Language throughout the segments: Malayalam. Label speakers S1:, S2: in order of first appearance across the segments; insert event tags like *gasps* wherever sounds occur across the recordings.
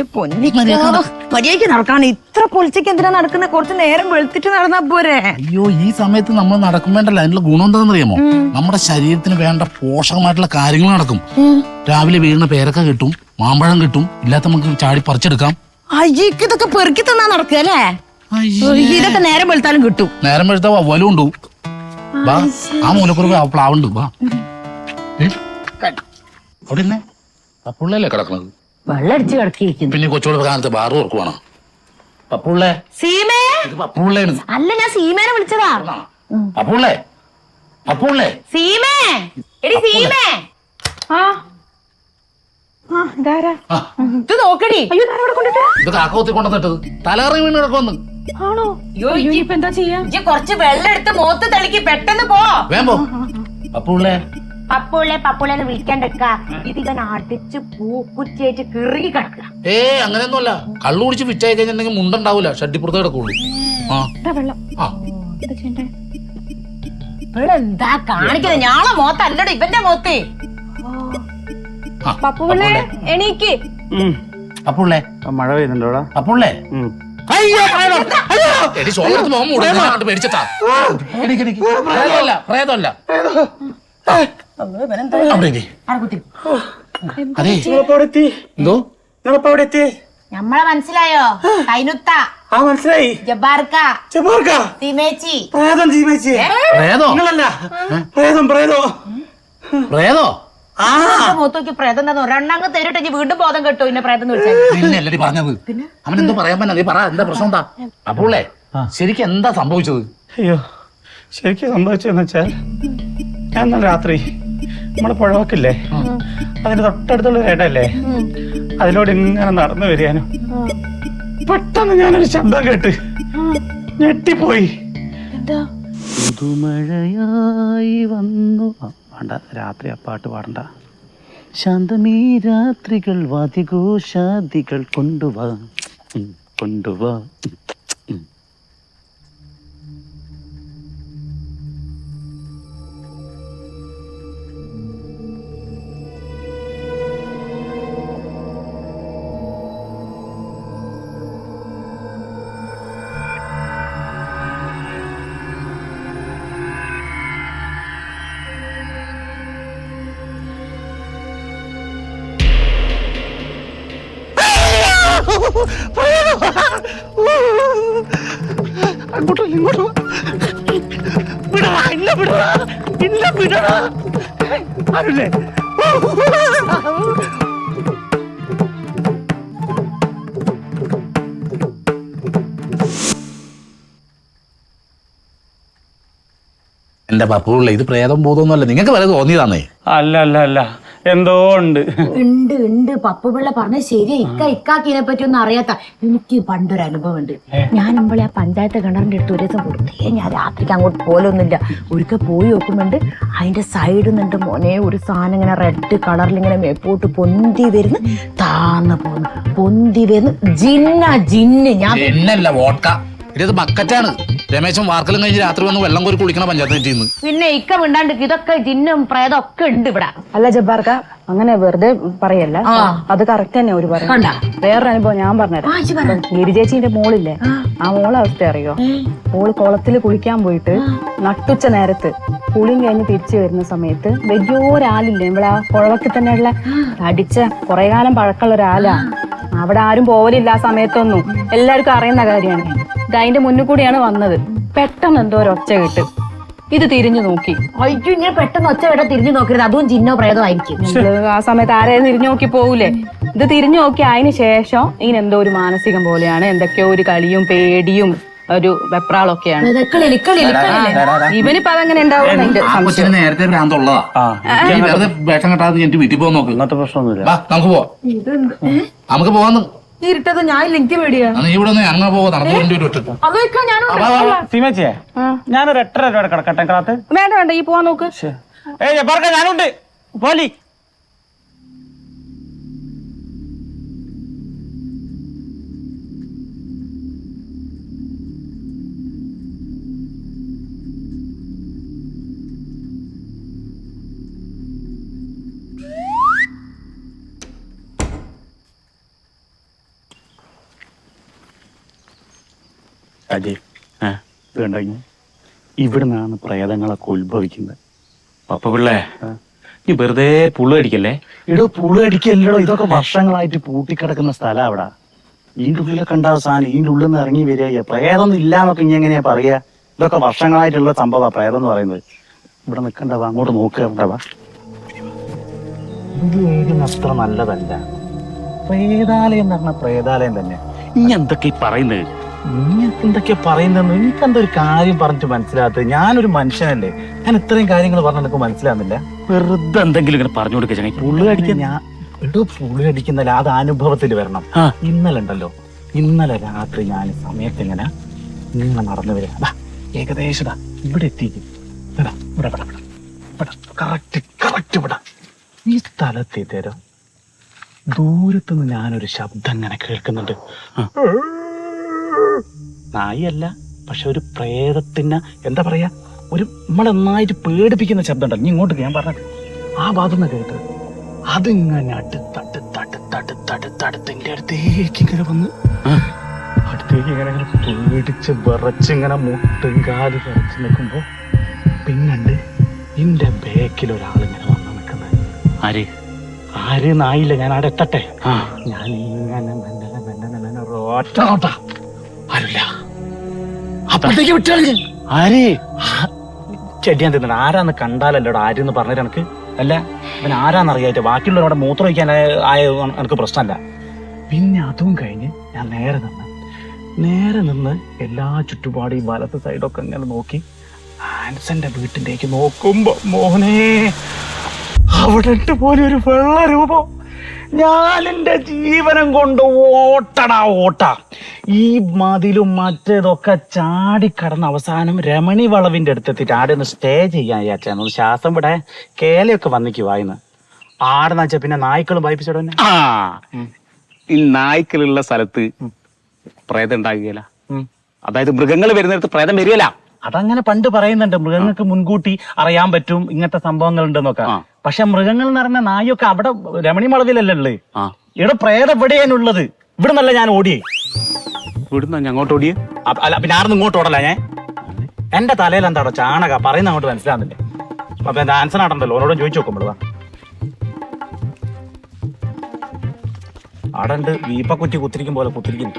S1: അങ്ങാടിന്ന്
S2: മര്യാദയ്ക്ക് നടക്കാണ്. ഇത്ര പൊളിച്ചയ്ക്ക് എന്തിനാ നടക്കുന്നത് കുറച്ച് നേരം വെളുത്തിട്ട് നടന്നാ പോരെ.
S3: അയ്യോ ഈ സമയത്ത് നമ്മൾ നടക്കുമ്പോണ്ടല്ല അതിനുള്ള ഗുണം എന്താണെന്ന് അറിയാമോ നമ്മുടെ ശരീരത്തിന് വേണ്ട പോഷകമായിട്ടുള്ള കാര്യങ്ങൾ നടക്കും. രാവിലെ വീഴുന്ന പേരക്ക കിട്ടും മാമ്പഴം കിട്ടും ഇല്ലാത്ത നമുക്ക് ചാടി പറിച്ചെടുക്കാം.
S2: അയ്യക്ക് ഇതൊക്കെ പെറുക്കി തന്നാ നടക്കുക അല്ലേ? ഇതൊക്കെ നേരം വെളുത്താലും കിട്ടും.
S3: നേരം വെളുത്താ വവ്വാലും ഉണ്ട്. വാ ആ മൂലക്കുറവ് ആ പ്ലാവുണ്ട് വാ? അവിടെ കിടക്കുന്നത്
S2: വെള്ളം അടിച്ച് കിടക്കിയിരിക്കുന്നു.
S3: പിന്നെ കൊച്ചുകൂടെ കാലത്ത് ബാറ് തുറക്കുവാണ്? പപ്പുള്ളേ.
S2: സീമേ?
S3: ഇത്
S2: അല്ല ഞാൻ സീമേനെ വിളിച്ചതാ.
S3: പപ്പുള്ളേ. പപ്പുള്ളേ.
S2: സീമേ? എടി സീമേ? ആ. ആ ഇതാരാ?
S3: ആ.
S2: ഇത് നോക്കടി. അയ്യോ ഇതാരാ ഇവിടെ കൊണ്ടിട്ട്?
S3: ഇത് കാക്കോത്തി കൊണ്ടുവന്നിട്ടത്. തലകറി വീണ് കിടക്കുമെന്ന്
S2: ആണോ? അയ്യോ ഇനിയിപ്പോ എന്താ ചെയ്യാ? ഇജ്ജ് കുറച്ച് വെള്ളം എടുത്ത് മോത്ത് തെളിക്ക് പെട്ടെന്ന് പോ.
S3: വേമ്പോ. പപ്പുള്ളേ.
S2: പപ്പുള്ളെ പപ്പുള്ളെ വിളിക്കണ്ടക്ക ഇതിവൻ അടിച്ച് പൂക്കുറ്റിയായിട്ട് കിറുകി കിടക്കുക.
S3: ഏ അങ്ങനെയൊന്നുമല്ല. കള്ളു കുടിച്ച് വിറ്റായി കഴിഞ്ഞിട്ടുണ്ടെങ്കിൽ മുണ്ടുണ്ടാവൂല. ഷട്ടിപ്പുറത്ത് കിടക്കുള്ളൂ. ആ. ആ.
S2: ഇവിടെ എന്താ കാണിക്കുന്നത്? ഞാളെ മുഖത്തല്ലടോ ഇവന്റെ മോത്തേ.
S3: ആ, പപ്പുള്ളേ
S2: എണീക്ക്.
S3: അപ്പുള്ളേ
S1: ആ, മഴ പെയ്യുന്നുണ്ടോടാ? അപ്പുള്ളേ
S3: അയ്യോ, അയ്യോ. എടി, സോളത്ത് മോൻ മുടങ്ങാണ്ട് പേടിച്ചിട്ടാ. പ്രേതമല്ല, പ്രേതമല്ല. എന്തോ?
S1: എത്തി
S2: നമ്മളെ മനസ്സിലായോ? കൈനുത്ത.
S1: ആ മനസ്സിലായി.
S2: ജബ്ബാർക്ക. തിമേച്ചി
S1: പ്രേതം സീമേച്ചി.
S3: പ്രേതോ?
S1: നിങ്ങളല്ല. പ്രേതം പ്രേതോ.
S3: പ്രേതോ?
S2: ഒരെണ്ണങ്ങ് തരുട്ടെ ഇനി വീണ്ടും ബോധം കിട്ടും പ്രേതം
S3: പിന്നെ? പറഞ്ഞത് അവൻ എന്തോ പറയാൻ നീ പറ എന്താ പ്രശ്നം എന്താ? അപ്പോളേ ശരിക്കും എന്താ സംഭവിച്ചത്?
S1: അയ്യോ ശരിക്കും സംഭവിച്ചതെന്ന് വെച്ചാൽ ഞാൻ രാത്രി നമ്മുടെ പുഴവക്കില്ലേ? അതിന്റെ തൊട്ടടുത്തുള്ള ഒരു ഇടല്ലേ? അതിലൂടെ ഇങ്ങനെ നടന്നു വരികയാനും പെട്ടെന്ന് ഞാനൊരു ശബ്ദം കേട്ട് ഞെട്ടിപ്പോയി. പുതുമഴയായി വന്നു. വേണ്ട രാത്രി ആ പാട്ട് പാടണ്ട. ശാന്തമീ രാത്രികൾ വാതിഘോഷാദികൾ കൊണ്ടുവാ. കൊണ്ടുവാ. അങ്ങോട്ടല്ല ഇങ്ങോട്ട്. വിടടാ, ഇല്ല വിടടാ, ഇല്ല വിടടാ. ആരുല്ലേ
S3: എന്റെ പപ്പുള്ള ഇത് പ്രേതം ബോധമൊന്നുമല്ല നിങ്ങൾക്ക് വരെ തോന്നിയതാന്നേ
S1: അല്ല അല്ല അല്ല എന്തോ ഉണ്ട്.
S2: ഉണ്ട് ഉണ്ട്. പപ്പു പിള്ള പറഞ്ഞ ശരി. ഇക്ക ഇക്കാക്കിനെ പറ്റി ഒന്നും അറിയാത്ത. എനിക്ക് പണ്ടൊരു അനുഭവം ഉണ്ട് ഞാൻ നമ്മളെ ആ പഞ്ചായത്ത് കിണറിന്റെ അടുത്ത് ഒരു ദിവസം കൊടുത്തേ. ഞാൻ രാത്രിക്ക് അങ്ങോട്ട് പോലൊന്നുമില്ല. ഒരിക്കൽ പോയി നോക്കുമ്പോണ്ട് അതിന്റെ സൈഡിൽ നിന്നിട്ട് മോനെ ഒരു സാധനം ഇങ്ങനെ റെഡ് കളറിൽ ഇങ്ങനെ മേപ്പോട്ട് പൊന്തി വരുന്നു താന്ന് പോന്നു. പൊന്തി വരുന്നു ജിന്ന ജിന്ന്. ഞാൻ
S3: വോട്ട ഇത് ബക്കറ്റാണ്. രമേശൻ വാർക്കലും കഴിഞ്ഞ് രാത്രി വന്ന് വെള്ളം കോരി കുളിക്കണ പഞ്ചായത്ത് നിന്ന്.
S2: പിന്നെ ഇക്ക മിണ്ടാണ്ട് ഇതൊക്കെ ജിന്നും പ്രേതം ഒക്കെ ഉണ്ട് ഇവിടെ.
S4: അല്ല ജബ്ബാർക്ക അങ്ങനെ വെറുതെ പറയല്ല. അത് കറക്റ്റ് തന്നെ ഒരു പറയും വേറൊരു അനുഭവം ഞാൻ പറഞ്ഞുതരാം. ഗിരി ചേച്ചീന്റെ മോളില്ലേ? ആ. മോളെ അവസ്ഥ അറിയോ? മോൾ കുളത്തിൽ കുളിക്കാൻ പോയിട്ട് നട്ടുച്ച നേരത്ത് കുളിയും കഴിഞ്ഞ് തിരിച്ചു വരുന്ന സമയത്ത് വലിയൊരാലില്ലേ ഇവിടെ ആ കുഴവത്തിൽ തന്നെയുള്ള അടിച്ച കുറെ കാലം പഴക്കമുള്ള ഒരാലാ അവിടെ ആരും പോവലില്ല ആ സമയത്തൊന്നും. എല്ലാവർക്കും അറിയുന്ന കാര്യമാണ്. ഇത് അതിന്റെ മുന്നിൽ കൂടിയാണ് വന്നത്. പെട്ടെന്ന് എന്തോ ഒരു ഒച്ച കിട്ട്. ഇത് തിരിഞ്ഞു നോക്കി.
S2: അയ്യോ ഇങ്ങനെ പെട്ടെന്ന് ഒച്ച വിട തിരിഞ്ഞു നോക്കരുത്. അതും ജിന്നോ
S4: പ്രേതമായിരിക്കും. ആ സമയത്ത് ആരെയും തിരിഞ്ഞു നോക്കി പോകൂലേ ഇത് തിരിഞ്ഞു നോക്കി അതിന് ശേഷം ഇതിനെന്തോ ഒരു മാനസികം പോലെയാണ്. എന്തൊക്കെയോ ഒരു കളിയും പേടിയും ഒരു വെപ്രാളൊക്കെയാണ്. ഇവനിപ്പോ അതങ്ങനെ ഉണ്ടാവും
S3: ആ കൊച്ചിന് നേരത്തെ ഭ്രാന്തുള്ളതാ
S1: ആ
S3: ഈ വെറുതെ വേഷം കെട്ടാതെ എനിക്ക് വീട്ടിൽ പോകാൻ നോക്ക്.
S1: പ്രശ്നമൊന്നുമില്ല.
S3: നമുക്ക് പോവാം. നമുക്ക് പോവാന്ന്.
S2: ഇരുട്ടത് ഞാൻ എനിക്ക് പേടിയാ.
S3: നീ ഇവിടെ നിന്ന് ഞങ്ങൾ പോവാ? നടന്നു വേണ്ടി ഒരു ഒറ്റ
S2: അതൊക്കെ ഞാൻ
S1: സീമേച്ചിയെ ഞാനൊരു എട്ടര രൂപ കിടക്കട്ടെ കാത്ത്
S4: വേണ്ട വേണ്ട ഈ പോവാൻ നോക്ക്.
S1: ഏയ് ഞാനുണ്ട്. പോലി. അജയ് ഇത് കണ്ടോ ഇങ്ങ്? ഇവിടുന്നാണ് പ്രേതങ്ങളൊക്കെ ഉത്ഭവിക്കുന്നത്.
S5: പപ്പ പിള്ളേ നീ വെറുതെ പുള്ളടിക്കല്ലേ
S1: ഇടോ പുള്ളടിക്കല്ലോ ഇതൊക്കെ വർഷങ്ങളായിട്ട് പൂട്ടിക്കിടക്കുന്ന സ്ഥലം അവിടെ. ഇതിന്റെ ഉള്ളിലൊക്കെ ഉണ്ടാവുന്ന സാധനം. ഇതിന്റെ ഉള്ളിൽ നിന്ന് ഇറങ്ങി വരിക. പ്രേതൊന്നും ഇല്ലാന്നൊക്കെ ഇനി എങ്ങനെയാ പറയാ ഇതൊക്കെ വർഷങ്ങളായിട്ടുള്ള സംഭവമാണ് പ്രേതം എന്ന് പറയുന്നത്. ഇവിടെ നിൽക്കണ്ടവ അങ്ങോട്ട് നോക്കണ്ടവാ ഇത് അത്ര നല്ലതല്ല? പ്രേതാലയം എന്ന് പറഞ്ഞ പ്രേതാലയം തന്നെ.
S5: ഇനി എന്തൊക്കെ ഈ പറയുന്നത്?
S1: നിങ്ങൾക്ക് എന്തൊക്കെയാ പറയുന്നതെന്ന് എനിക്ക് എന്താ ഒരു കാര്യം പറഞ്ഞിട്ട് മനസ്സിലാത്തത് ഞാനൊരു മനുഷ്യനല്ലേ. ഞാൻ ഇത്രയും കാര്യങ്ങൾ പറഞ്ഞ എനിക്ക് മനസ്സിലാകുന്നില്ല
S5: വെറുതെ എന്തെങ്കിലും ഇങ്ങനെ പറഞ്ഞു കൊടുക്കുക പുള്ളി അടിക്കാൻ
S1: ഞാൻ എടോ പുള്ളി അടിക്കുന്നല്ല അത് അനുഭവത്തിൽ വരണം. ഇന്നലെ ഉണ്ടല്ലോ. ഇന്നലെ രാത്രി ഞാൻ സമയത്ത് ഇങ്ങനെ ഇങ്ങനെ നടന്നു വരിക. ഏകദേശം ഇവിടെ എത്തിക്കും ഇവിടെ ഇവിടെ ഇവിടെ ഇവിടെ. ഇവിടെ കറക്റ്റ് കറക്റ്റ് ഇവിടെ. ഈ സ്ഥലത്ത് എത്തിയരോ ദൂരത്തുനിന്ന് ഞാനൊരു ശബ്ദം ഇങ്ങനെ കേൾക്കുന്നുണ്ട്. നായല്ല പക്ഷെ ഒരു പ്രേതത്തിന് എന്താ പറയാ ഒരു നമ്മളെ നന്നായിട്ട് പേടിപ്പിക്കുന്ന ശബ്ദം ഉണ്ടല്ലോ നീ ഇങ്ങോട്ട് ഞാൻ പറഞ്ഞത്. ആ ഭാഗത്തുനിന്ന് കേട്ടത് അതിങ്ങനെ എന്റെ അടുത്തേക്ക് ഇങ്ങനെ വന്ന് അടുത്തേക്ക് ഇങ്ങനെ ഇങ്ങനെ പേടിച്ച് വിറച്ച് ഇങ്ങനെ മുട്ടും കാൽ വിറച്ച് നിൽക്കുമ്പോ പിന്നുണ്ട് എന്റെ ബാക്കിൽ ഒരാൾ ഇങ്ങനെ വന്ന് നിൽക്കുന്നത്.
S5: ആര്?
S1: ആര്? നായില്ല. ഞാൻ അവിടെ എത്തട്ടെ. ഞാൻ ഇങ്ങനെ മെല്ലനെ മെല്ലനെ ഒരൊറ്റ നോട്ടാ ആരുമില്ല അപ്പോഴത്തേക്ക് വിട്ടാളി
S5: ആര്?
S1: ചെടിയാൻ തിന്നണം. ആരാന്ന് കണ്ടാലല്ലോടാ? ആരെന്ന് പറഞ്ഞത് എനിക്ക്. അല്ല അവൻ ആരാന്ന് അറിയായിട്ട് ബാക്കിയുള്ളവരോടെ മൂത്രം ഒഴിക്കാൻ ആയ എനിക്ക് പ്രശ്നമല്ല. പിന്നെ അതും കഴിഞ്ഞ് ഞാൻ നേരെ നിന്ന് നേരെ നിന്ന് എല്ലാ ചുറ്റുപാടും വലത്ത് സൈഡൊക്കെ ഇങ്ങനെ നോക്കി ആൻസന്റെ വീട്ടിലേക്ക് നോക്കുമ്പോ മോനെ അവിടെ പോലെ ഒരു വെള്ള രൂപം ഞാൻ എന്റെ ജീവനം കൊണ്ട് ഓട്ടടാ ഓട്ട. ഈ മതിലും മറ്റേതൊക്കെ ചാടിക്കടന്ന് അവസാനം രമണി വളവിന്റെ അടുത്തെത്തിയിട്ട് ആടെ ഒന്ന് സ്റ്റേ ചെയ്യാൻ വിചാരിച്ചാണ് ഒന്ന് ശ്വാസം ഇവിടെ കേലയൊക്കെ വന്നിക്കുവായിന്ന് ആടെന്ന് വെച്ചാൽ പിന്നെ നായ്ക്കളും വായിപ്പിച്ചോടെ
S5: ആ ഈ നായ്ക്കളുള്ള സ്ഥലത്ത് പ്രേതം ഉണ്ടാകുകയില്ല. അതായത് മൃഗങ്ങൾ വരുന്നിടത്ത് പ്രേതം വരികയില്ല.
S1: അതങ്ങനെ പണ്ട് പറയുന്നുണ്ട് മൃഗങ്ങൾക്ക് മുൻകൂട്ടി അറിയാൻ പറ്റും ഇങ്ങനത്തെ സംഭവങ്ങൾ ഉണ്ടെന്നൊക്കെ
S5: ആ.
S1: പക്ഷെ മൃഗങ്ങൾ എന്ന് പറഞ്ഞ നായൊക്കെ അവിടെ രമണി വളവിലല്ലേ ഉള്ളത്
S5: ആ.
S1: ഇവിടെ പ്രേതം എവിടെയാണുള്ളത് ഇവിടെ നല്ല ഞാൻ ഓടിയേ.
S5: ഇവിടുന്ന് അങ്ങോട്ട് ഓടിയേ?
S1: അല്ല പിന്നെ ആർന്ന് ഇങ്ങോട്ട് ഓടല ഞാൻ. എന്റെ തലയിൽ എന്താ ചാണക? പറയുന്ന അങ്ങോട്ട് മനസ്സിലാകുന്നില്ലേ അപ്പൊ എന്താ ആൻസർ ആടണ്ടല്ലോ? ഓരോടും ചോദിച്ചു നോക്കുമ്പോഴാ അവിടെ ഉണ്ട് വീപ്പ കുറ്റി കുത്തിരിക്കും പോലെ കുത്തിരിക്കുന്നു.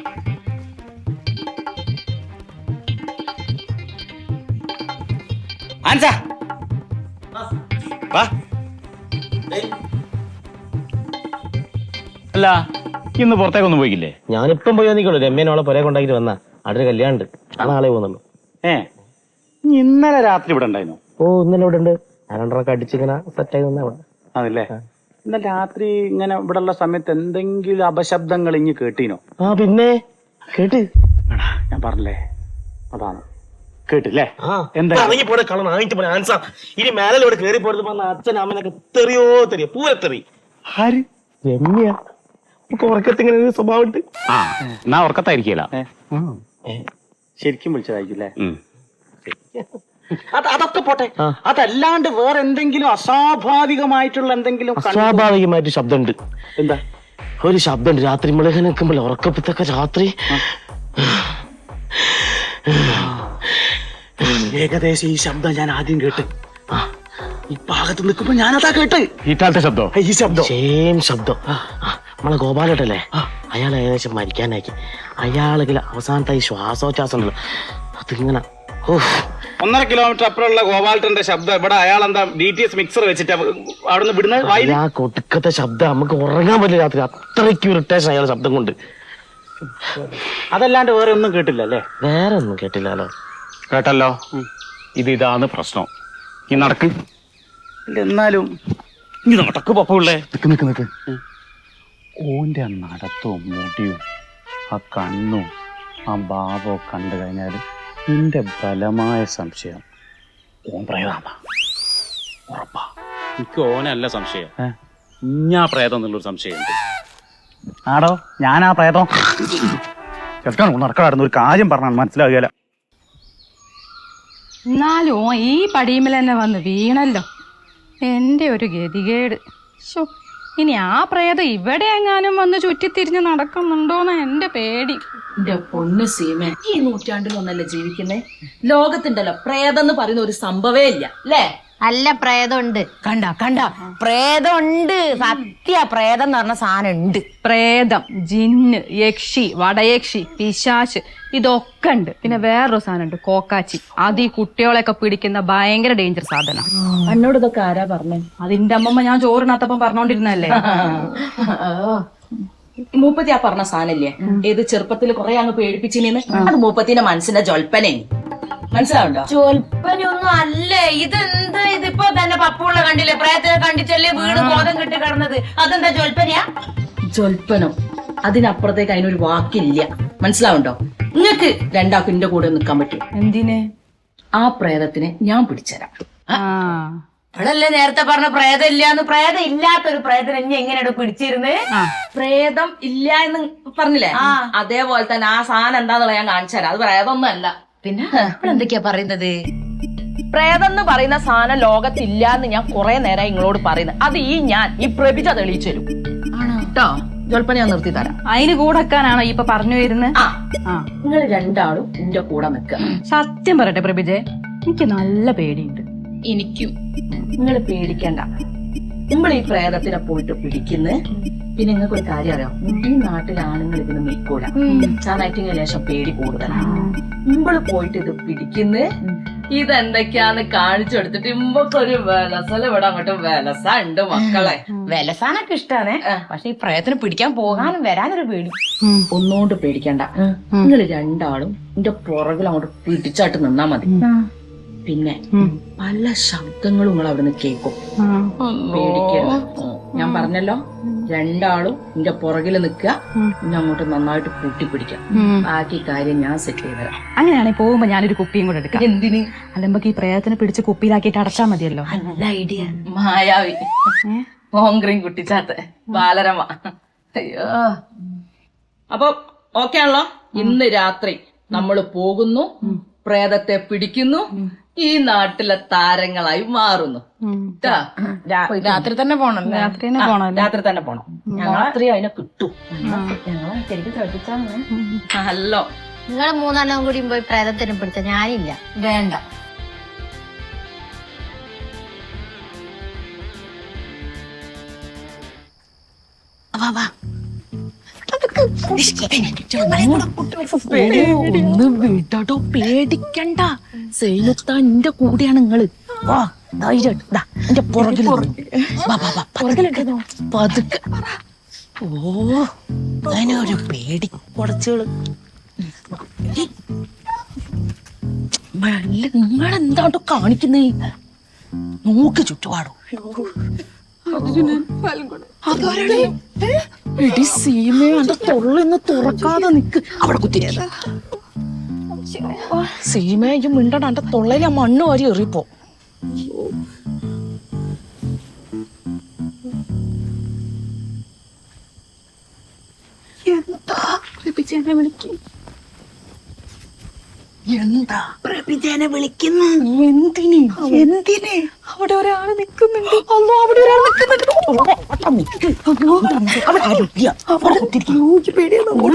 S1: ആൻസാ വാ.
S5: അല്ല ഇന്ന് പുറത്തേക്കൊന്നും പോയിക്കില്ലേ?
S6: ഞാനിപ്പം പോയി വന്നിക്കുള്ളൂ രമ്യനോളെ പുരേ കൊണ്ടാക്കിട്ട് വന്ന. അവിടെ ഒരു കല്യാണം ഉണ്ട് ആ നാളെ പോകുന്നുള്ളൂ
S1: ഏ ഇന്നലെ രാത്രി ഇവിടെ ഉണ്ടായിരുന്നു?
S6: ഓ ഇന്നലെ ഇവിടെ ഉണ്ട്. ഞാൻ രണ്ടരൊക്കെ അടിച്ചിങ്ങനെ സെറ്റായി അവിടെ
S1: അതല്ലേ ഇന്നലെ രാത്രി ഇങ്ങനെ ഇവിടെ ഉള്ള സമയത്ത് എന്തെങ്കിലും അപശബ്ദങ്ങൾ ഇങ്ങ് കേട്ടീനോ?
S6: ആ പിന്നെ? കേട്ട്.
S1: ഞാൻ പറഞ്ഞല്ലേ? അതാണ്. കേട്ടില്ലേ? എന്താ?
S6: ഇറങ്ങി പോടെ കളണം ആയിട്ട് പോലെ ആൻസാ ഇനി മേലെ കേറി കയറി പോയത് പറഞ്ഞ അച്ഛൻ അമ്മനൊക്കെ തെറിയോ തെറിയോ? പൂരത്തെറി.
S1: ആര്?
S6: രമ്യ. ഉറക്കത്തിങ്ങനെ ഒരു സ്വഭാവം ഉണ്ട്
S5: ആ എന്നാ
S1: ഉറക്കത്തായിരിക്കില്ല. ശരിക്കും വിളിച്ചതായിരിക്കില്ലേ
S6: അത് അതൊക്കെ പോട്ടെ.
S1: അതല്ലാണ്ട് വേറെ എന്തെങ്കിലും അസ്വാഭാവികമായിട്ടുള്ള എന്തെങ്കിലും?
S6: അസ്വാഭാവികമായിട്ട് ശബ്ദമുണ്ട്.
S1: എന്താ?
S6: ഒരു ശബ്ദമുണ്ട്. രാത്രി മുളകൻ നിൽക്കുമ്പോൾ ഉറക്കപ്പത്തൊക്കെ രാത്രി.
S1: ഏകദേശം ഈ ശബ്ദം ഞാൻ ആദ്യം കേട്ട്. ആ, ഈ ഭാഗത്ത് നിൽക്കുമ്പോ ഞാനതാ കേട്ട്.
S5: ഈറ്റാലത്തെ ശബ്ദം?
S1: ഈ ശബ്ദം.
S6: സെയിം ശബ്ദം. ആ, നമ്മളെ ഗോപാലട്ടല്ലേ? അയാൾ ഏകദേശം മരിക്കാനാക്കി. അയാളെങ്കിൽ അവസാനത്തെ ഈ ശ്വാസോച്ഛ്വാസം ഉണ്ടല്ലോ അതിങ്ങനെ
S1: ഒന്നര കിലോമീറ്റർ അപ്പുറമുള്ള ഗോപാലട്ടന്റെ ശബ്ദം. ഇവിടെ അയാൾ എന്താ ഡി ടി എസ് മിക്സർ വെച്ചിട്ട് അവിടുന്ന് വിടുന്ന
S6: ആ കൊടുക്കത്തെ ശബ്ദം നമുക്ക് ഉറങ്ങാൻ പറ്റില്ല രാത്രി. അത്രയ്ക്ക് ഇറിറ്റേഷൻ അയാളുടെ ശബ്ദം കൊണ്ട്.
S1: അതല്ലാണ്ട് വേറെ ഒന്നും കേട്ടില്ല അല്ലേ
S6: വേറെ ഒന്നും കേട്ടില്ലല്ലോ.
S5: കേട്ടല്ലോ? ഇത് ഇതാണ് പ്രശ്നം. ഈ നടക്ക്.
S1: എന്നാലും.
S5: ഇനി നടക്ക് പപ്പുള്ളേ.
S1: നിക്ക് നിക്ക് നിക്ക്. ഓന്റെ ആ നടത്തവും മുടിയും ആ കണ്ണോ ആ ഭാവവും കണ്ടു കഴിഞ്ഞാൽ എന്റെ ബലമായ സംശയം ഓൻ പ്രേതാമ ഉറപ്പാ.
S5: എനിക്ക് ഓനല്ല സംശയം.
S1: ഏ?
S5: ഞാ പ്രേതം എന്നുള്ളൊരു സംശയമുണ്ട്
S1: ആടോ ഞാനാ പ്രേതം. കേൾക്കാൻ നടക്കടായിരുന്നു ഒരു കാര്യം പറഞ്ഞാൽ മനസ്സിലാകുകയില്ല
S2: എന്നാലും ഈ പടിയുമ്മൽ തന്നെ വന്ന് വീണല്ലോ. എന്റെ ഒരു ഗതികേട്. ശോ
S4: ഇനി ആ പ്രേതം ഇവിടെ എങ്ങാനും വന്ന് ചുറ്റിത്തിരിഞ്ഞ് നടക്കുന്നുണ്ടോന്ന് എന്റെ പേടി.
S7: എന്റെ പൊണ്ണ് സീമ ഈ നൂറ്റാണ്ടിലൊന്നല്ലേ ജീവിക്കുന്നേ? ലോകത്തിണ്ടല്ലോ പ്രേതം എന്ന് പറയുന്ന ഒരു സംഭവേ ഇല്ല അല്ലേ?
S2: അല്ല പ്രേതമുണ്ട്.
S7: കണ്ട കണ്ട. പ്രേതമുണ്ട്. സത്യ പ്രേതം എന്ന് പറഞ്ഞ സാധനം ഉണ്ട്.
S4: പ്രേതം ജിന്ന് യക്ഷി വടയക്ഷി പിശാശ് ഇതൊക്കെ ഉണ്ട്. പിന്നെ വേറൊരു സാധനം ഉണ്ട് കോക്കാച്ചി. അത് ഈ കുട്ടികളെയൊക്കെ പിടിക്കുന്ന ഭയങ്കര ഡേഞ്ചർ സാധനം.
S7: എന്നോട് ഇതൊക്കെ ആരാ പറഞ്ഞേ?
S4: അതിന്റെ അമ്മമ്മ ഞാൻ ചോറിനകത്തപ്പം പറഞ്ഞോണ്ടിരുന്നല്ലേ
S7: മൂപ്പത്തി ആ പറഞ്ഞ സാധനല്ലേ ഏത് ചെറുപ്പത്തിൽ കുറെ അങ്ങ് പേടിപ്പിച്ചില്ലേന്ന്? അത് മൂപ്പത്തിന്റെ മനസ്സിന്റെ ജൊൽപ്പനെ മനസ്സിലാവുണ്ടോ?
S2: ചൊൽപ്പനൊന്നും അല്ലേ. ഇതെന്താ ഇതിപ്പോ തന്നെ പപ്പുള്ള കണ്ടില്ലേ? പ്രേതത്തെ കണ്ടിച്ചല്ലേ വീട് ബോധം കിട്ടി കിടന്നത്? അതെന്താ ചൊൽപ്പനയാ?
S7: ചൊൽപ്പനോ? അതിനപ്പുറത്തേക്ക് അതിനൊരു വാക്കില്ല. മനസ്സിലാവുണ്ടോ? നിങ്ങക്ക് രണ്ടാക്കും എന്റെ കൂടെ നിൽക്കാൻ പറ്റും
S4: എന്തിനെ?
S7: ആ പ്രേതത്തിനെ ഞാൻ പിടിച്ചുതരാം
S4: ആ.
S2: അവളല്ലേ നേരത്തെ പറഞ്ഞ പ്രേതം ഇല്ലാന്ന് പ്രേതം ഇല്ലാത്തൊരു പ്രേതം ഇനി എങ്ങനെയാണ് പിടിച്ചിരുന്നത്
S7: പ്രേതം ഇല്ല എന്ന് പറഞ്ഞില്ലേ? അതേപോലെ തന്നെ ആ സാധനം എന്താന്നുള്ള ഞാൻ കാണിച്ചു തരാം. അത് പ്രേതമൊന്നും അല്ല
S2: പിന്നെ അവളെന്തൊക്കെയാ പറയുന്നത്?
S7: പ്രേതം എന്ന് പറയുന്ന സാധനം ലോകത്തില്ല എന്ന് ഞാൻ കുറെ നേരം നിങ്ങളോട് പറയുന്നത് അത് ഈ ഞാൻ ഈ പ്രഭിജ തെളിയിച്ചു തരും. കേട്ടോ ജോൽപ്പന ഞാൻ നിർത്തി തരാം.
S4: അതിന് കൂടെ വെക്കാനാണോ ഇപ്പൊ പറഞ്ഞു വരുന്നത്?
S7: നിങ്ങൾ രണ്ടാളും എന്റെ കൂടെ നിൽക്കുക
S4: സത്യം പറയട്ടെ പ്രഭിജെ എനിക്ക് നല്ല പേടിയുണ്ട്.
S7: എനിക്കും. നിങ്ങൾ പേടിക്കണ്ട. നമ്മൾ ഈ പ്രേതത്തിനെ പോയിട്ട് പിടിക്കുന്ന. പിന്നെ നിങ്ങൾക്ക് ഒരു കാര്യം അറിയാം. ഈ നാട്ടിൽ ആണുങ്ങൾ ഇതിന് നിൽക്കൂല. ചാനായിട്ടിങ്ങനെ ശേഷം പേടി കൂടുതലാണ്. ഇമ്പൾ പോയിട്ട് ഇത് പിടിക്കുന്ന. ഇതെന്തൊക്കെയാന്ന് കാണിച്ചു കൊടുത്തിട്ട് ഇമ്പക്കൊരു വിലസല ഇവിടെ അങ്ങോട്ട് വിലസ ഉണ്ട് മക്കളെ
S2: വിലസാനൊക്കെ ഇഷ്ടാണ്. പക്ഷെ ഈ പ്രയത്നം പിടിക്കാൻ പോകാനും വരാനൊരു പേടി.
S7: ഒന്നുകൊണ്ട് പേടിക്കണ്ട. നിങ്ങൾ രണ്ടാളും എന്റെ പുറകിൽ അങ്ങോട്ട് പിടിച്ചായിട്ട് നിന്നാ മതി. പിന്നെ പല ശബ്ദങ്ങളും നിങ്ങൾ അവിടുന്ന് കേൾക്കും. പേടിക്കരുത്. ഞാൻ പറഞ്ഞല്ലോ? രണ്ടാളും എന്റെ പുറകിൽ നിൽക്കുക. ഇനി അങ്ങോട്ട് നന്നായിട്ട് കൂട്ടിപ്പിടിക്കാം ബാക്കി കാര്യം ഞാൻ സെറ്റ് ചെയ്തരാം
S4: അങ്ങനെയാണെങ്കിൽ പോകുമ്പോ ഞാനൊരു കുപ്പിയും കൂടെ എടുക്കാം.
S7: എന്തിന്?
S4: അല്ലെങ്കിൽ ഈ പ്രേതത്തിനെ പിടിച്ച് കുപ്പിയിലാക്കിയിട്ട് അടച്ചാൽ മതിയല്ലോ?
S2: നല്ല ഐഡിയ
S7: മായാവി. കോൺക്രീം കുട്ടിച്ചാത്ത. ബാലരമ. അയ്യോ. അപ്പൊ ഓക്കെ ആണല്ലോ? ഇന്ന് രാത്രി നമ്മൾ പോകുന്നു. പ്രേതത്തെ പിടിക്കുന്നു. ഈ നാട്ടിലെ താരങ്ങളായി മാറുന്നു. ട്ടാ.
S2: രാത്രി തന്നെ പോണം
S4: രാത്രി തന്നെ പോണം.
S7: രാത്രി തന്നെ പോണം രാത്രി അതിനെ കിട്ടും.
S2: ഞങ്ങളെ ശരിക്കും ശ്രദ്ധിച്ചാ
S7: ഹലോ.
S2: നിങ്ങൾ മൂന്നെണ്ണം കൂടി പോയി പ്രേതത്തിന് പിടിച്ച ഞാനില്ല.
S7: വേണ്ട.
S8: ഒന്ന് വിടടോ പേടിക്കണ്ട. സൈനത്താ എന്റെ കൂടെയാണ് നിങ്ങൾ. വാ ധൈര്യം എന്റെ പുറകിൽ പതുക്കെ. ഓ അതിനൊരു പേടി കുറച്ചുകൾ നിങ്ങൾ എന്താണ്ടോ കാണിക്കുന്നേ? നോക്ക് ചുറ്റുപാടോ. അതാരടി? എടി സീമയോ തൊള്ളിന്ന് തുറക്കാതെ നിക്ക്. അവിടെ കുത്തിരിക്ക. സീമേ ഈ മിണ്ടട അന്റെ തൊള്ളയിൽ ആ മണ്ണ് വാരി എറിയപ്പോ. എന്താ? വിളിക്കും. എന്താ? പ്രഭിജനെ വിളിക്കുന്നു. എന്തിന്? എന്തിന്? അവിടെ ഒരാൾ നിൽക്കുന്നുണ്ട്. *gasps* അല്ലോ അവിടെ ഒരാൾ നിൽക്കുന്നുണ്ട്.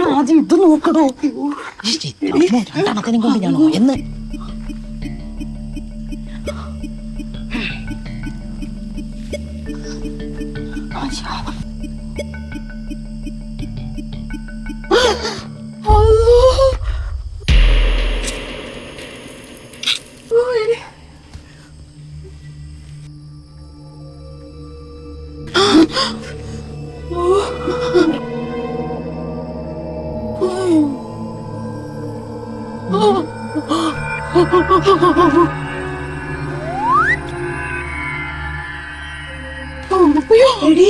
S8: *gasps* ആദ്യം ഇത് നോക്കണോ. രണ്ടെണ്ണത്തിനും കൊണ്ട് ഞാനോ എന്ന്.
S2: ഇത്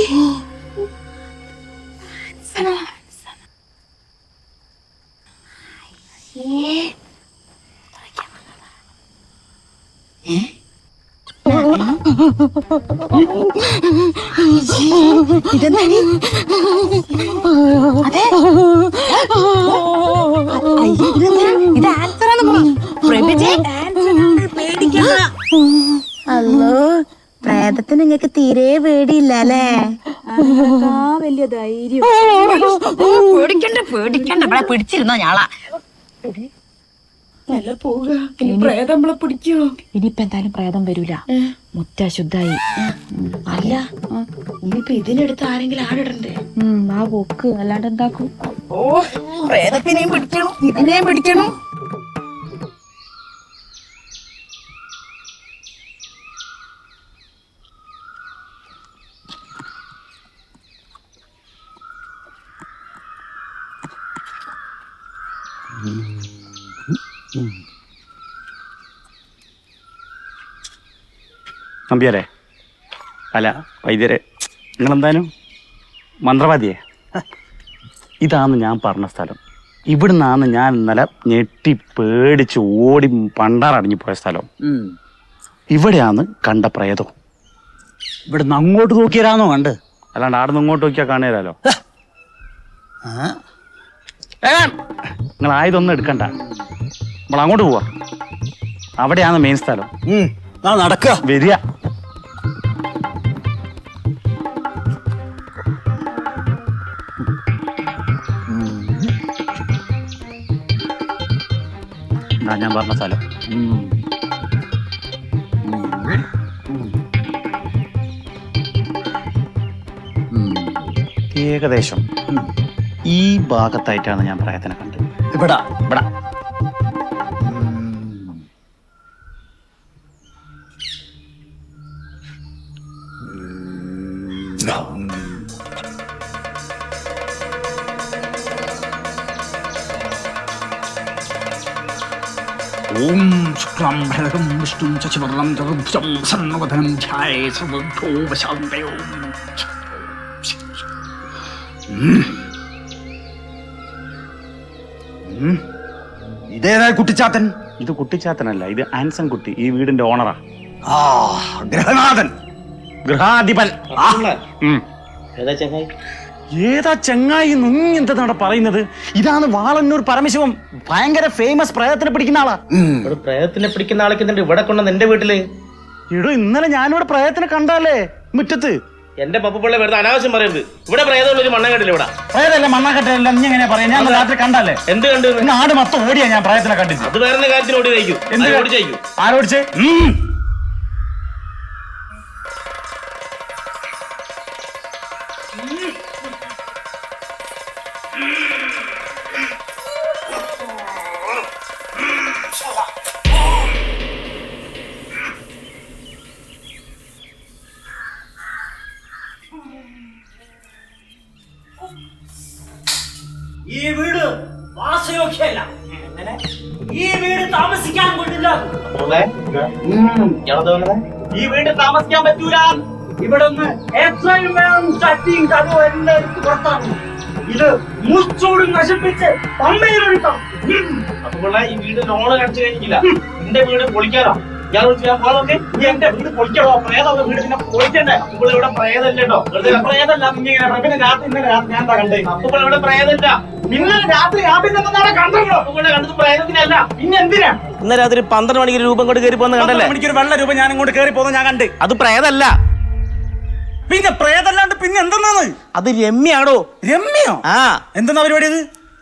S7: പിടിച്ചിരുന്നോ ഞാളാ
S4: ഇനിയിപ്പോ എന്തായാലും പ്രേതം വരൂല. മുറ്റ അശുദ്ധായി.
S7: അല്ല ഇനിയിപ്പൊ ഇതിനെടുത്ത് ആരെങ്കിലും ആടിടണ്ടേ?
S4: ആ പോക്ക് അല്ലാണ്ട് എന്താക്കും?
S9: പ്രേതത്തിനെയും പിടിക്കണം ഇതിനെയും പിടിക്കണം.
S1: നമ്പ്യാരെ അല്ല വൈദ്യരെ നിങ്ങളെന്തായാലും മന്ത്രവാദിയെ. ഇതാന്ന് ഞാൻ പറഞ്ഞ സ്ഥലം. ഇവിടുന്നാന്ന് ഞാൻ ഇന്നലെ ഞെട്ടി പേടിച്ച് ഓടി പണ്ടാറടിഞ്ഞു പോയ സ്ഥലം ഇവിടെയാണ് കണ്ട പ്രേതം.
S10: ഇവിടുന്ന് അങ്ങോട്ട് നോക്കിയരാന്നോ കണ്ട്?
S1: അല്ലാണ്ട് ആടുന്ന് ഇങ്ങോട്ട് നോക്കിയാൽ കാണുകയല്ലോ നിങ്ങൾ ആയതൊന്നും എടുക്കണ്ട. നമ്മൾ അങ്ങോട്ട് പോവാ. അവിടെയാണ് മെയിൻ സ്ഥലം.
S10: നടക്കുക
S1: വരിക. ഇതാ ഞാൻ പറഞ്ഞ സ്ഥലം. ഏകദേശം ഈ ഭാഗത്തായിട്ടാണ് ഞാൻ പ്രയത്നം കണ്ടത്.
S10: ഇവിടെ.
S1: ഇവിടെ.
S10: ഭരതം വിഷ്ണു ശശിവർണം ചതുർഭുജം സന്നവധനം ധ്യായേ സർവഭൂപശാന്തയോ ഇതേതാ കുട്ടിച്ചാത്തൻ?
S1: ഇത് കുട്ടിച്ചാത്തനല്ല ഇത് ആൻസൺ കുട്ടി ഈ വീടിന്റെ ഓണറാ.
S10: ആ ഗ്രഹനാഥൻ
S1: ഗൃഹാധിപൻ. ഉം.
S6: ഏതാ ചങ്ങായി?
S1: ഏതാ ചെങ്ങായി നുങ്ങി എന്താ പറയുന്നത്? ഇതാണ് വാളന്നൂർ പരമശിവം. ഭയങ്കര ഫേമസ് പ്രേതത്തിനെ പിടിക്കുന്ന ആളാ.
S6: ഒരു പ്രേതത്തിനെ പിടിക്കുന്ന ആളൊക്കെ ഇവിടെ കൊണ്ടുവന്ന് എന്റെ വീട്ടിൽ?
S1: എടോ ഇന്നലെ ഞാനിവിടെ പ്രേതത്തിനെ കണ്ടാലേ മുറ്റത്ത്.
S6: എന്റെ പപ്പുള്ള വെറുതെ അനാവശ്യം പറയരുത് ഇവിടെ പ്രേതമുള്ള ഒരു മണ്ണ കണ്ടില്ല ഇവിടെ.
S1: പ്രേതല്ല മണ്ണാക്കട്ടല്ല നീ എങ്ങനെയാ പറയാ ഞാൻ രാത്രി കണ്ടല്ലേ
S6: എന്ത് കണ്ടു?
S1: നാട് ആട് മൊത്തം ഓടിയാ ഞാൻ പ്രേതത്തിനെ കണ്ടിട്ട്.
S6: അത് വേറെ കാര്യത്തിന് ഓടി കഴിക്കും?
S1: എന്ത്
S6: ഓടിച്ചു കഴിക്കും
S1: ആരോടിച്ച്
S11: ഈ വീട് വാസയോഗ്യല്ല. എങ്ങനെ? ഈ വീട് താമസിക്കാൻ കൊണ്ടില്ല ഈ വീട് താമസിക്കാൻ പറ്റൂല. ഇവിടെ ഒന്ന് എത്രയും വേണം ചട്ടിയും കഥവും എല്ലാം എടുത്ത് ഇത് മുറിച്ചോടും നശിപ്പിച്ച് പമ്പയിലൊഴുക്കാം
S6: അപ്പോൾ ഈ വീട് ലോണ് കടിച്ചു കഴിഞ്ഞില്ല. എന്റെ വീട് പൊളിക്കാനോ? ഞാൻ ഞാൻ പോകാനൊക്കെ
S11: നീ എന്റെ വീട് പൊളിക്കണോ പ്രേതമൊക്കെ വീട് പിന്നെ പൊളിക്കണ്ടേ?
S6: അപ്പോൾ ഇവിടെ പ്രേതല്ലോ
S11: പ്രേതല്ല ഇങ്ങനെ പിന്നെ രാത്രി ഇന്നലെ രാത്രി ഞാൻ കണ്ടേ?
S6: അപ്പോൾ ഇവിടെ പ്രേതല്ല
S11: ഇന്നലെ രാത്രി രാത്രി പിന്നെ നാളെ കണ്ടല്ലോ?
S6: അപ്പോൾ കണ്ടത് പ്രേതത്തിനല്ല.
S11: പിന്നെ എന്തിനാ?
S6: ഇന്ന് രാത്രി പന്ത്രണ്ട് മണിക്ക് രൂപം കൊണ്ട് കയറി പോകുന്ന കണ്ടല്ലേ?
S10: ഒരു വെള്ള രൂപം ഞാൻ ഇങ്ങോട്ട് കയറി പോകുന്നത് ഞാൻ കണ്ട്.
S6: അത് പ്രേതല്ല
S10: പിന്നെ പ്രേതല്ലാണ്ട് പിന്നെ എന്തെന്നാണ്?
S6: അത് രമ്യാണോ
S10: രമ്യോ
S6: ആ.
S10: എന്തെന്നാ പരിപാടി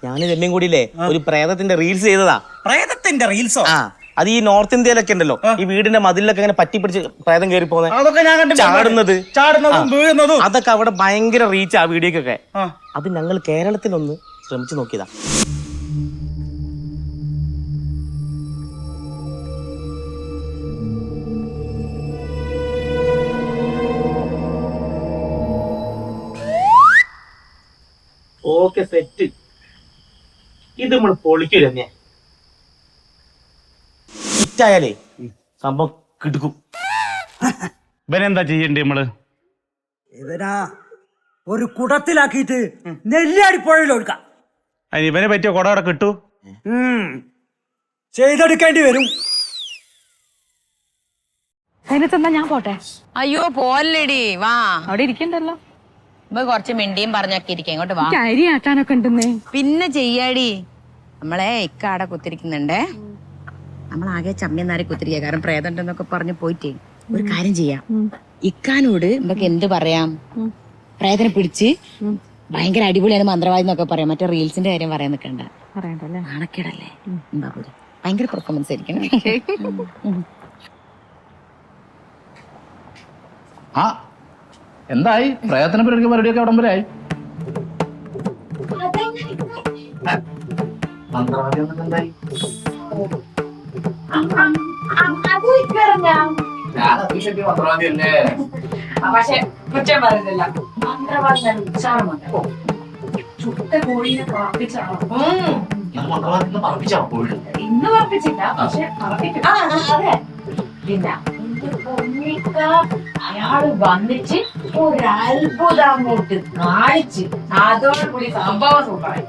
S6: ഞാൻ രമ്യം കൂടിയില്ലേ ഒരു പ്രേതത്തിന്റെ റീൽസ് ചെയ്തതാ.
S10: പ്രേതത്തിന്റെ റീൽസോ?
S6: ആ. അത് ഈ നോർത്ത് ഇന്ത്യയിലൊക്കെ ഉണ്ടല്ലോ. ഈ വീടിന്റെ മതിലൊക്കെ ഇങ്ങനെ പറ്റി പിടിച്ച് പ്രേതം കയറി പോകുന്നത്
S10: അതൊക്കെ ഞാൻ കണ്ടിട്ടുണ്ട്.
S6: ചാടുന്നത്.
S10: ചാടുന്നതും
S6: ആ.
S10: വീഴുന്നതും.
S6: അതൊക്കെ അവിടെ ഭയങ്കര റീച്ച് ആ വീഡിയോക്കൊക്കെ.
S10: ആ.
S6: അത് ഞങ്ങൾ കേരളത്തിലൊന്ന് ശ്രമിച്ചു നോക്കിയതാ. ഓക്കെ സെറ്റ് ഇത് നമ്മൾ പൊളിക്കും രമ്യ ഹിറ്റായാലേ സംഭവം കിടക്കും.
S1: ഇവനെന്താ ചെയ്യണ്ടേ നമ്മൾ
S11: ഇവനാ ഒരു കുടത്തിലാക്കിയിട്ട് നെല്ലാടി പുഴയിൽ ഒഴുക്കാം.
S1: അതിന് ഇവനെ പറ്റിയ കുട അവിടെ കിട്ടൂ.
S11: ചെയ്തെടുക്കേണ്ടി വരും.
S4: അതിനകത്തെന്താ ഞാൻ പോട്ടെ?
S2: അയ്യോ പോലെടി വാ.
S4: അവിടെ ഇരിക്കണ്ടല്ലോ.
S2: ഇപ്പൊ കുറച്ച് മിണ്ടിയും പറഞ്ഞൊക്കെ ഇരിക്കാം. ഇങ്ങോട്ട് വാ.
S4: അരി ആട്ടാനൊക്കെ ഉണ്ടെന്നേ.
S2: പിന്നെ ചെയ്യാടി. നമ്മളെ ഇക്ക ആടെ കുത്തിരിക്കുന്നുണ്ടേ. നമ്മളാകെ ചമ്മിന്നാരെ കുത്തിരിക്കുക കാരണം പ്രേതണ്ടെന്നൊക്കെ പറഞ്ഞു പോയിട്ടേ. ഒരു കാര്യം ചെയ്യാം. ഇക്കാനോട് നമുക്ക് എന്ത് പറയാം?
S7: പ്രേതനെ പിടിച്ച് ഭയങ്കര അടിപൊളിയാണ് മന്ത്രവാദി എന്നൊക്കെ പറയാം. മറ്റേ റീൽസിന്റെ കാര്യം പറയാൻ നിൽക്കണ്ട നാണക്കേടല്ലേ ബാബുരി ഭയങ്കര പെർഫോമൻസ് ആയിരിക്കണം
S3: ആ എന്തായി? പ്രയത്നം പരിപാടി പരിപാടിയൊക്കെ അവിടം വരെ ആയി. മന്ത്രവാദി ഞാൻ അഭിഷേക് മന്ത്രവാദിയല്ലേ
S2: പക്ഷെ കുറ്റം പറയുന്നില്ല മന്ത്രവാദി നല്ല ഉച്ചാരമുണ്ട് ചുട്ട കോഴിനെ
S3: പോയി
S2: ഇന്ന് പറപ്പിച്ചില്ല പക്ഷെ പറപ്പിക്കും അതെ അയാൾ വന്നിച്ച് ഒരു അത്ഭുതം അങ്ങോട്ട് കാണിച്ച് അതോടുകൂടി സംഭവം സൂപ്പറായി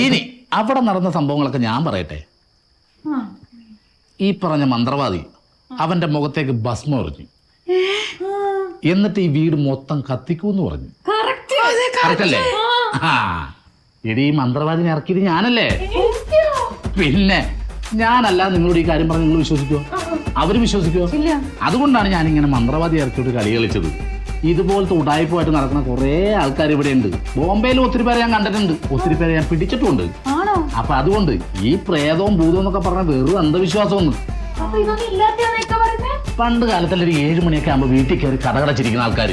S3: ഇനി അവിടെ നടന്ന സംഭവങ്ങളൊക്കെ ഞാൻ പറയട്ടെ. ഈ പറഞ്ഞ മന്ത്രവാദി അവന്റെ മുഖത്തേക്ക് ഭസ്മം എറിഞ്ഞു. എന്നിട്ട് ഈ വീട് മൊത്തം കത്തിക്കൂന്ന് പറഞ്ഞു. കറക്റ്റല്ലേ? അല്ലേ ആ. എടി ഈ മന്ത്രവാദിനെ ഇറക്കിയത് ഞാനല്ലേ? പിന്നെ ഞാനല്ല നിങ്ങളോട് ഈ കാര്യം പറഞ്ഞ് നിങ്ങൾ വിശ്വസിക്കുമോ അവർ വിശ്വസിക്കുമോ അതുകൊണ്ടാണ് ഞാൻ ഇങ്ങനെ മന്ത്രവാദി ഇറക്കിയിട്ട് കളി കളിച്ചത്. ഇതുപോലത്തെ ഉടായ്പമായിട്ട് നടക്കുന്ന കുറേ ആൾക്കാർ ഇവിടെ ഉണ്ട് ബോംബെയിൽ ഒത്തിരി പേരെ ഞാൻ കണ്ടിട്ടുണ്ട്. ഒത്തിരി പേരെ ഞാൻ പിടിച്ചിട്ടുണ്ട് അപ്പൊ അതുകൊണ്ട് ഈ പ്രേതവും ഭൂതവും എന്നൊക്കെ പറഞ്ഞ വെറും അന്ധവിശ്വാസമൊന്നും പണ്ട് കാലത്തല്ല ഒരു ഏഴ് മണിയൊക്കെ ആകുമ്പോൾ വീട്ടിൽ കയറി കടകടച്ചിരിക്കുന്ന ആൾക്കാർ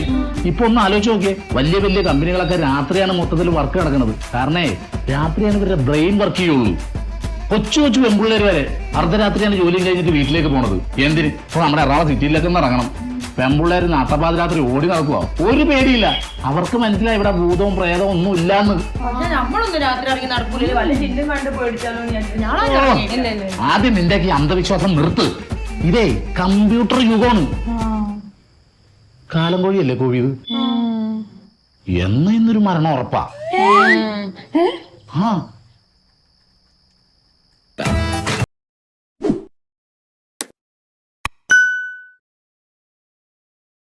S3: ഇപ്പൊ ഒന്ന് ആലോചിച്ച് നോക്കിയേ വലിയ വലിയ കമ്പനികളൊക്കെ രാത്രിയാണ് മൊത്തത്തിൽ വർക്ക് നടക്കുന്നത്. കാരണേ രാത്രിയാണ് ഇവരുടെ ബ്രെയിൻ വർക്ക് ചെയ്യുള്ളൂ. കൊച്ചു കൊച്ചു പെമ്പിള്ളേർ വരെ അർദ്ധരാത്രിയാണ് ജോലിയും കഴിഞ്ഞിട്ട് വീട്ടിലേക്ക് പോണത്. എന്തിന്? ഇപ്പൊ നമ്മുടെ എറണാകുളം സിറ്റിയിലേക്ക് ഒന്ന് ഇറങ്ങണം. പെമ്പിള്ളേര് നട്ടപ്പാതിരാത്രി ഓടി നടക്കുവോ. ഒരു പേടിയില്ല. അവർക്ക് മനസ്സിലായി ഇവിടെ ഭൂതവും പ്രേതവും ഒന്നും ഇല്ലാന്ന്.
S2: നമ്മളൊന്നും രാത്രി ഇറങ്ങി
S3: ആദ്യം നിന്റെ ഈ അന്ധവിശ്വാസം നിർത്ത്. ഇതേ കമ്പ്യൂട്ടർ യുഗമാണ്. കാലം കോഴിയല്ലേ കോവിയത് എന്നാ ഇന്നൊരു മരണം ഉറപ്പാ. ആ.